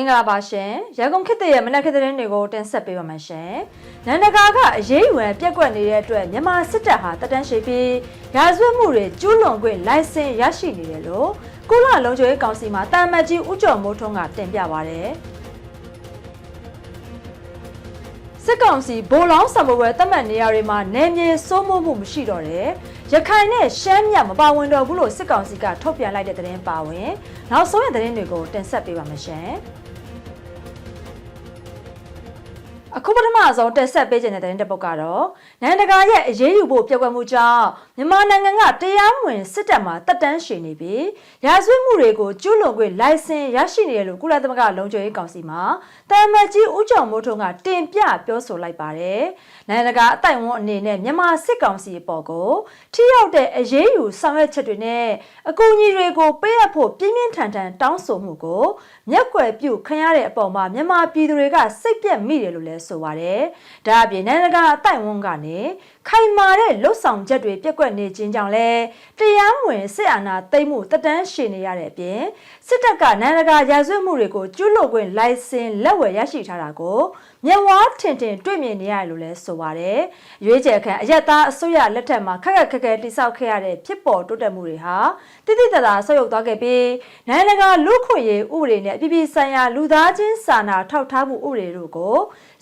င်္ဂလာပါရှင်ရန်ကုန်ခေတ်သစ်ရဲ့မနက်ခင်းသတင်းတွေကိုတင်ဆက်ပေးပါမယ်ရှင်။နန္ဒကာကအရေးယူရန်ပြက်ကွက်နေတဲ့အတွက်မြန်မာစစ်တပ်ဟာတပ်တန်းရှိပြီးရာဇဝတ်မှုတွေကျူးလွန်ခွင့်လိုင်စင်ရရှိနေတယ်လို့ကုလလုံခြုံရေးကောင်စီမှတာမတ်ကြီးဦးကျော်မိုးထွန်းကတင်ပြပါဗျ။စစ်ကောင်စီဗိုလ်လောင်းစံပွဲတတ်မှတ်နေရာတွေမှာနယ်မြေစိုးမိုးမှုမရှိတော့တဲ့ရခိုင်နဲ့ရှမ်းမြောက်မပါဝင်တော့ဘူးလို့စစ်ကောင်စီကထုတ်ပြန်လိုက်တဲ့သတင်းပါဝင် နောက်ဆုံးရသတင်းတွေကိုတင်ဆက်ပေးပါမယ်ရှင်။ အခုပထမဆုံးတက်ဆက်ပေးခြင်းတဲ့တဲ့ပုတ်ကတော့နိုင်ငံတကာရဲ့အရေးယူဖို့ပြက်ကွက်မှုကြောင့်မြန်မာနိုင်ငံကတရားမဝင်စစ်တပ်မှတက်တန်းရှင်နေပြီးရာဇဝတ်မှုတွေကိုကျူးလွန်ခွင့်လိုင်စင်ရရှိနေတယ်လို့ကုလသမဂ္ဂလုံခြုံရေးကောင်စီမှတာမတ်ကြီးဦးကျော်မိုးထွန်းကတင်ပြပြောဆိုလိုက်ပါတယ်။နိုင်ငံတကာအတိုင်ဝန်အနေနဲ့မြန်မာစစ်ကောင်စီအပေါ်ကိုထိရောက်တဲ့အရေးယူဆောင်ရွက်ချက်တွေနဲ့အကူအညီတွေကိုပေးအပ်ဖို့ပြင်းပြင်းထန်ထန်တောင်းဆိုမှုကိုမျက်ကွယ်ပြုခံရတဲ့အပေါ်မှာမြန်မာပြည်သူတွေကစိတ်ပြက်မိတယ်လို့လည်းဆိုပါတယ်။ဒါအပြင်နိုင်ငံတကာအတိုင်ဝန်ကနေ ခိုင်မာတဲ့လွတ်ဆောင်ချက်တွေပြက်ကွက်နေခြင်းကြောင့်လဲတရားမဝင်စစ်အာဏာသိမ်းမှုတက်တန်းရှင်နေရတဲ့အပြင်စစ်တပ်ကနိုင်ငံတကာရာဇဝတ်မှုတွေကိုကျူးလွန်ခွင့်လိုင်စင်လက်ဝယ်ရရှိထားတာကိုမျက်ဝါးထင်ထင်တွေ့မြင်နေရတယ်လို့လည်းဆိုပါတယ်။ရွေးချယ်ခံအရက်သားအစိုးရလက်ထက်မှာခက်ခက်ခက်ခဲတိစောက်ခဲ့ရတဲ့ဖြစ်ပေါ်တိုးတက်မှုတွေဟာတိတိတသာဆုပ်ယုပ်သွားခဲ့ပြီးနိုင်ငံတကာလူ့ခွင့်ရေးဥပဒေနဲ့အပြည်ပြည်ဆိုင်ရာလူသားချင်းစာနာထောက်ထားမှုဥပဒေတို့ကို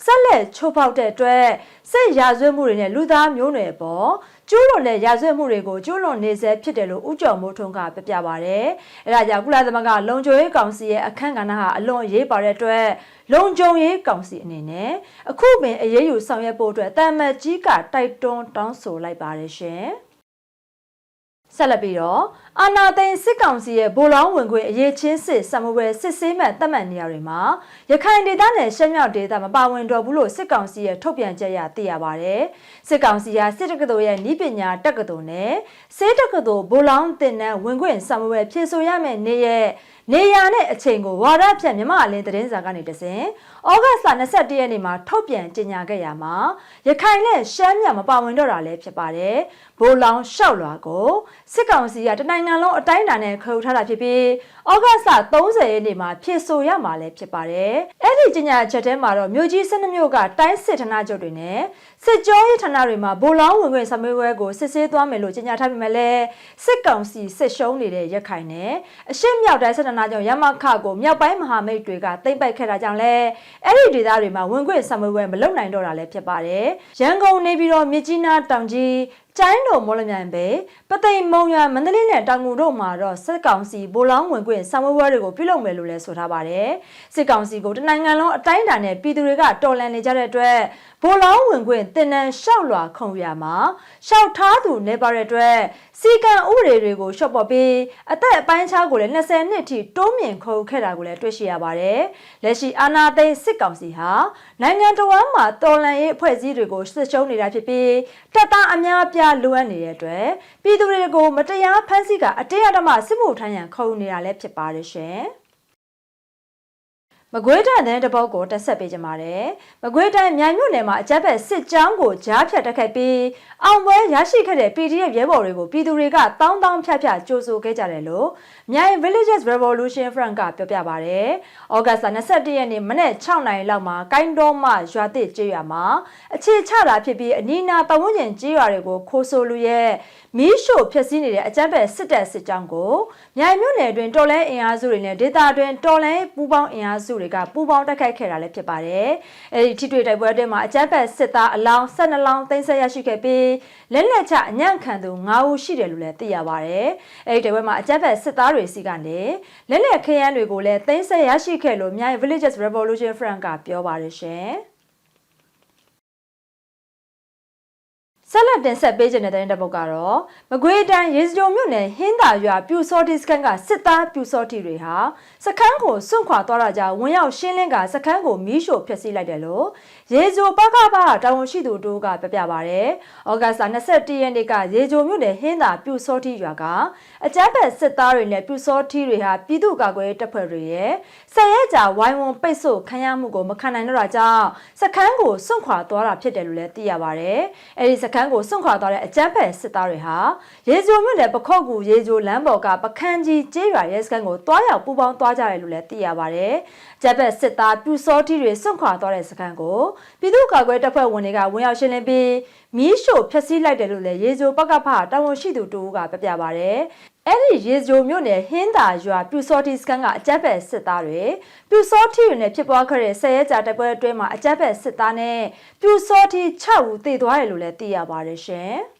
ဆက်လက်ချိုးဖောက်တဲ့အတွက်စစ်ရာဇဝတ်မှုတွေနဲ့လူသားမျိုးနွယ်ပေါ်ကျူးလွန်တဲ့ရာဇဝတ်မှုတွေကိုကျူးလွန်နေစေဖြစ်တယ်လို့ဥကြော်မိုးထွန်းကပြပြပါဗျ။အဲဒါကြောင့်ကုလသမဂ္ဂလုံခြုံရေးကောင်စီရဲ့အခမ်းကဏ္ဍဟာအလွန်အရေးပါတဲ့အတွက်လုံခြုံရေးကောင်စီအနေနဲ့အခုပင်အရေးယူဆောင်ရွက်ဖို့အတွက်တာမတ်ကြီးကတိုက်တွန်းတောင်းဆိုလိုက်ပါတယ်ရှင်။ဆက်လက်ပြီးတော့ အာနာသိန်းစစ်ကောင်စီရဲ့ဗိုလ်လောင်းဝင်ခွင့်အရေးချင်းစစ်စမှုပဲစစ်ဆေးမှတ်တတ်မှတ်နေရတွေမှာရခိုင်ဒေသနဲ့ရှမ်းမြောက်ဒေသမပါဝင်တော့ဘူးလို့စစ်ကောင်စီရဲ့ထုတ်ပြန်ချက်ရသိရပါတယ်။စစ်ကောင်စီကစစ်တက္ကသိုလ်ရဲ့ဤပညာတက္ကသိုလ်နဲ့စေတက္ကသိုလ်ဗိုလ်လောင်းတင်နန်းဝင်ခွင့်စမှုပဲဖြည့်ဆို့ရမယ့်နေ့ရဲ့နေရနဲ့အချိန်ကိုဝါရဖြတ်မြမအလင်းသတင်းစာကနေတစဉ်ဩဂတ်စ်လ21ရက်နေ့မှာထုတ်ပြန်ကြေညာခဲ့ရမှာရခိုင်နဲ့ရှမ်းမြောက်မပါဝင်တော့တာလည်းဖြစ်ပါတယ်။ဘိုးလောင်ရှောက်လွာကိုစစ်ကောင်စီကတနိုင်ငံလုံးအတိုင်းအတာနဲ့ခေါ်ထားတာဖြစ်ပြီးဩဂတ်စ်လ30ရက်နေ့မှာဖြစ်ဆိုရမှာလည်းဖြစ်ပါတယ်။အဲ့ဒီကြေညာချက်ထဲမှာတော့မြို့ကြီး12မြို့ကတိုင်းစစ်ဌာနချုပ်တွေနဲ့စစ်ကြောရေးဌာနတွေမှာဘိုးလောင်ဝင်ခွင့်စမေးဝဲကိုစစ်ဆေးသွားမယ်လို့ကြေညာထားပေမဲ့လည်းစစ်ကောင်စီစစ်ရှုံးနေတဲ့ရခိုင်နဲ့အရှေ့မြောက်တိုင်းစစ်ဌာနချုပ်ရမခကိုမြောက်ပိုင်းမဟာမိတ်တွေကသိမ့်ပိုက်ခဲ့တာကြောင့်လည်းအဲ့ဒီဒေသတွေမှာဝင်ခွင့်စမေးဝဲမလုပ်နိုင်တော့တာလည်းဖြစ်ပါတယ်။ရန်ကုန်နေပြီးတော့မြကြီးနားတောင်ကြီး ကျိုင်းတော်မော်လမြိုင်ပဲပသိမ်မုံရွာမန္တလေးနဲ့တောင်ငူတို့မှာတော့စစ်ကောင်စီဗိုလ်လောင်းဝင်ခွင့်စံမွေးပွဲတွေကိုပြုလုပ်မယ်လို့လည်းဆိုထားပါတယ်စစ်ကောင်စီကိုတနိုင်ငံလုံးအတိုင်းအတာနဲ့ပြည်သူတွေကတော်လှန်နေကြတဲ့အတွက်ဗိုလ်လောင်းဝင်ခွင့်တင်နန်းလျှောက်လွာခုံရမှာလျှောက်ထားသူနေပါတဲ့အတွက်စီကံဥပဒေတွေကိုရှော့ပေါ်ပြီးအသက်အပိုင်းခြားကိုလည်း20နှစ်ထိတိုးမြင့်ခေါ်ခဲ့တာကိုလည်းတွေ့ရှိရပါတယ်လက်ရှိအာဏာသိမ်းစစ်ကောင်စီဟာနိုင်ငံတော်ဝန်မှာတော်လှန်ရေးအဖွဲ့အစည်းတွေကိုစစ်ရှုံးနေတာဖြစ်ပြီးတပ်သားအများအပြားလိုအပ်နေတဲ့အတွက်ပြည်သူတွေကိုမတရားဖမ်းဆီးကအတင်းအဓမ္မစစ်မှုထမ်းရန်ခေါ်ယူနေတာလည်းဖြစ်ပါတယ်ရှင်။ မကွေးတိုင်းတဲ့တပုတ်ကိုတက်ဆက်ပေးကြပါတယ်။မကွေးတိုင်းမြိုင်မြို့နယ်မှာအကြက်ဖက်စစ်ကြောင်းကိုကြားဖြတ်တက်ခဲ့ပြီးအောင်ပွဲရရှိခဲ့တဲ့ PDF ရဲဘော်တွေကိုပြည်သူတွေကတောင်းတောင်းဖြတ်ဖြတ်ကြိုးဆိုခဲ့ကြတယ်လို့မြိုင် Villages Revolution Front ကပြောပြပါတယ်။ဩဂတ်စ်21ရက်နေ့မနေ့6နာရီလောက်မှာကိုင်းတော်မှရွာသစ်ကျေးရွာမှာအခြေချတာဖြစ်ပြီးအနီးနားပတ်ဝန်းကျင်ကျေးရွာတွေကိုခိုးဆိုလူရဲ့မီးရှို့ဖျက်ဆီးနေတဲ့အကြမ်းဖက်စစ်တပ်စစ်ကြောင်းကိုမြိုင်မြို့နယ်အတွင်းတော်လဲအင်အားစုတွေနဲ့ဒေသအတွင်းတော်လဲပူးပေါင်းအင်အားစုတွေကပူးပေါင်းတိုက်ခိုက်ခဲ့တာလည်းဖြစ်ပါတယ်။အဲဒီထိတွေ့တိုက်ပွဲအတွင်းမှာအကြမ်းဖက်စစ်သားအလောင်း12လောင်းသိမ်းဆည်းရရှိခဲ့ပြီးလက်လက်ချအညံ့ခံသူ9ဦးရှိတယ်လို့လည်းသိရပါတယ်။အဲဒီတိုက်ပွဲမှာအကြမ်းဖက်စစ်သားတွေစီကနေလက်လက်ခရမ်းတွေကိုလည်းသိမ်းဆည်းရရှိခဲ့လို့မြိုင် Villages Revolution Front ကပြောပါတယ်ရှင်။ ဆက်လက်တင်ဆက်ပေးခြင်းတဲ့တဲ့ပုတ်ကတော့မကွေးတိုင်းရေစကြိုမြို့နယ်ဟင်းသာရွာပြူစောတိစခန်းကစစ်သားပြူစောတိတွေဟာစခန်းကိုစွန့်ခွာသွားတာကြောင့်ဝင်ရောက်ရှင်းလင်းကစခန်းကိုမီးရှို့ဖျက်ဆီးလိုက်တယ်လို့ရေဂျိုပကပတာဝန်ရှိသူတို့ကပြပြပါရယ်။ဩဂတ်စ်21ရက်နေ့ကရေဂျိုမြို့နယ်ဟင်းသာပြူစောတိရွာကအကြမ်းဖက်စစ်သားတွေနဲ့ပြူစောတိတွေဟာပြည်သူ့ကာကွယ်ရေးတပ်ဖွဲ့တွေရဲ့ဆယ်ရက်ကြာဝိုင်းဝန်းပိတ်ဆို့ခံရမှုကိုမခံနိုင်တော့တာကြောင့်စခန်းကိုစွန့်ခွာသွားတာဖြစ်တယ်လို့လည်းသိရပါရယ်။အဲဒီစခန်းကိုစွန့်ခွာသွားတဲ့အကြမ်းဖက်စစ်သားတွေဟာရေဂျိုမြို့နယ်ပခော့ကူရေဂျိုလမ်းပေါ်ကပခန်းကြီးကျေးရွာရဲစခန်းကိုတွားရောက်ပူးပေါင်းသွားကြတယ်လို့လည်းသိရပါရယ်။ဂျပက်စစ်သားပြူစောတိတွေစွန့်ခွာသွားတဲ့စခန်းကိုပြည်သူ့ကာကွယ်တပ်ဖွဲ့ဝင်တွေကဝင်ရောက်ရှင်းလင်းပြီးမီးရှို့ဖျက်ဆီးလိုက်တယ်လို့လည်းရေဂျိုပကဖတာဝန်ရှိသူတူကပြပြပါရယ်။ အဲ့ဒီရေဂျိုမြို့နယ်ဟင်းသာရွာပြူစောတိစခန်းကအကြက်ဘက်စစ်သားတွေပြူစောတိတွေနဲ့ဖြစ်ပွားခဲ့တဲ့ဆယ်ရဲကြာတိုက်ပွဲအတွင်းမှာအကြက်ဘက်စစ်သားနဲ့ပြူစောတိ6ဦးသေသွားတယ်လို့လည်းသိရပါတယ်ရှင်။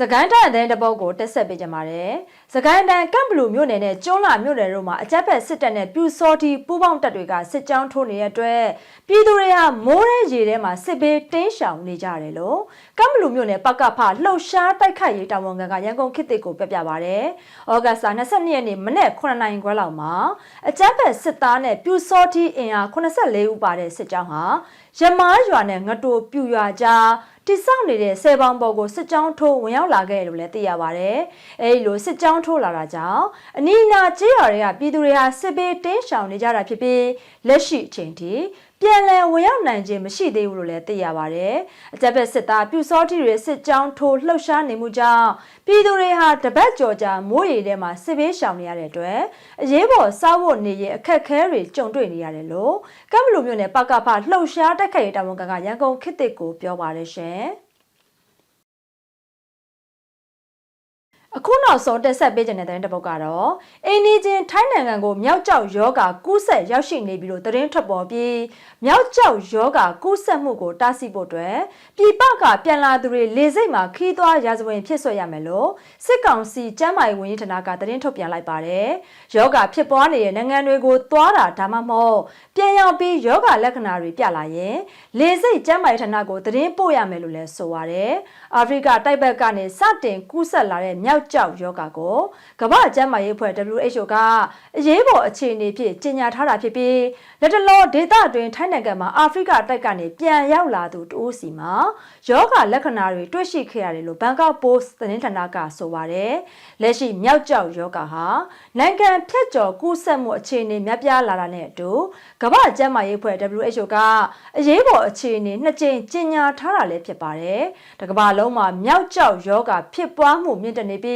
စကိုင်းတိုင်းအတဲ့တပုတ်ကိုတက်ဆက်ပေးကြပါတယ်။စကိုင်းတိုင်းကမ်ဘလူမြို့နယ်နဲ့ကျွန်းလာမြို့နယ်တို့မှာအကြက်ဖက်စစ်တပ်နဲ့ပြူစောတီပူးပေါင်းတပ်တွေကစစ်ကြောင်းထိုးနေတဲ့အတွက်ပြည်သူတွေဟာမိုးရဲရေထဲမှာစစ်ဘေးတင်းရှောင်နေကြတယ်လို့ကမ်ဘလူမြို့နယ်ပကဖလှုပ်ရှားတိုက်ခိုက်ရေးတာဝန်ခံကရန်ကုန်ခေတ်သစ်ကိုပြပြပါရတယ်။ဩဂတ်စ်22ရက်နေ့မနေ့9နိုင်ခွဲလောက်မှာအကြက်ဖက်စစ်သားနဲ့ပြူစောတီအင်အား84ဦးပါတဲ့စစ်ကြောင်းဟာရမားရွာနဲ့ငတိုပြူရွာကြား တိစောက်နေတဲ့ဆယ်ပေါင်ပေါ်ကိုစစ်ကြောင်းထိုးဝင်ရောက်လာခဲ့တယ်လို့လည်းသိရပါဗျ။အဲဒီလိုစစ်ကြောင်းထိုးလာတာကြောင့်အနီးနားကျေးရွာတွေကပြည်သူတွေဟာစစ်ဘေးတင်းရှောင်နေကြတာဖြစ်ပြီးလက်ရှိအချိန်ထိ ပြန်လည်ဝင်ရောက်နိုင်ခြင်းမရှိသေးဘူးလို့လည်းသိရပါဗျ။အကြက်ဘက်စစ်သားပြူစောတိတွေစစ်ကြောင်းထိုးလှုပ်ရှားနေမှုကြောင့်ပြည်သူတွေဟာတပတ်ကျော်ကြာမိုးရေထဲမှာစစ်ဘေးရှောင်နေရတဲ့အတွက်အရေးပေါ်စားဖို့နေရင်အခက်အခဲတွေကြုံတွေ့နေရတယ်လို့ကမ်ဘလူမျိုးနဲ့ပကဖလှုပ်ရှားတက်ခိုက်ရေးတာဝန်ခံကရန်ကုန်ခေတ်သစ်ကိုပြောပါတယ်ရှင်။ အခုနောက်ဆုံးတက်ဆက်ပေးခြင်းတဲ့တဲ့တစ်ပုဒ်ကတော့အင်းနီချင်းထိုင်းနိုင်ငံကိုမြောက်ကျောက်ယောဂါကူးဆက်ရောက်ရှိနေပြီလို့သတင်းထွက်ပေါ်ပြီးမြောက်ကျောက်ယောဂါကူးဆက်မှုကိုတားဆီးဖို့အတွက်ပြည်ပကပြန်လာသူတွေလေစိတ်မှာခီးသွွားရာဇဝင်ဖြစ်ဆွရမယ်လို့စစ်ကောင်စီကျန်းမာရေးဝန်ကြီးဌာနကသတင်းထုတ်ပြန်လိုက်ပါတယ်။ယောဂါဖြစ်ပွားနေတဲ့နိုင်ငံတွေကိုသွားတာဒါမှမဟုတ်ပြန်ရောက်ပြီးယောဂါလက္ခဏာတွေပြလာရင်လေစိတ်ကျန်းမာရေးဌာနကိုသတင်းပို့ရမယ်လို့လည်းဆိုပါတယ်။အာဖရိကတိုက်ဘက်ကနေစတင်ကူးဆက်လာတဲ့မြောက်ကြောက်ယောဂကိုကမ္ဘာ့ကျန်းမာရေးအဖွဲ့ WHO ကအရေးပေါ်အခြေအနေဖြင့်ကြေညာထားတာဖြစ်ပြီးလက်တလောဒေသတွင်ထိုင်းနိုင်ငံမှာအာဖရိကတိုက်ကနေပြန်ရောက်လာသူတိုးစီမှာယောဂလက္ခဏာတွေတွေ့ရှိခဲ့ရတယ်လို့ဘန်ကောက်ပို့စ်သတင်းဌာနကဆိုပါတယ်။လက်ရှိမြောက်ကြောက်ယောဂဟာနိုင်ငံဖြတ်ကျော်ကူးစက်မှုအခြေအနေများပြားလာတာနဲ့အတူကမ္ဘာ့ကျန်းမာရေးအဖွဲ့ WHO ကအရေးပေါ်အခြေအနေနှစ်ကြိမ်ကြေညာထားတာလည်းဖြစ်ပါတယ်။တကမ္ဘာလုံးမှာမြောက်ကြောက်ယောဂဖြစ်ပွားမှုမြင့်တက်နေပြီး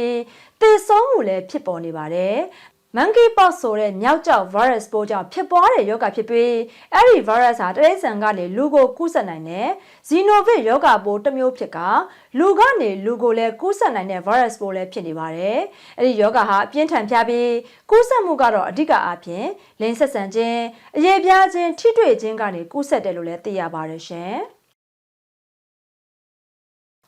သေဆုံးမှုလည်းဖြစ်ပေါ်နေပါတယ်။ monkeypox ဆိုတဲ့မြောက်ကျောက် virus ပိုးကြောင့်ဖြစ်ပွားတဲ့ရောဂါဖြစ်ပြီးအဲ့ဒီ virus ဟာတရိတ်ဆန်ကနေလူကိုကူးစက်နိုင်တဲ့ xenovic ရောဂါပိုးတစ်မျိုးဖြစ်ကလူကနေလူကိုလည်းကူးစက်နိုင်တဲ့ virus ပိုးလည်းဖြစ်နေပါတယ်။အဲ့ဒီရောဂါဟာအပြင်းထန်ဖျားပြီးကူးစက်မှုကတော့အဓိကအားဖြင့်လင်းဆက်ဆန်ခြင်းအရေးပြားခြင်းထိတွေ့ခြင်းကနေကူးစက်တယ်လို့လည်းသိရပါတယ်ရှင်။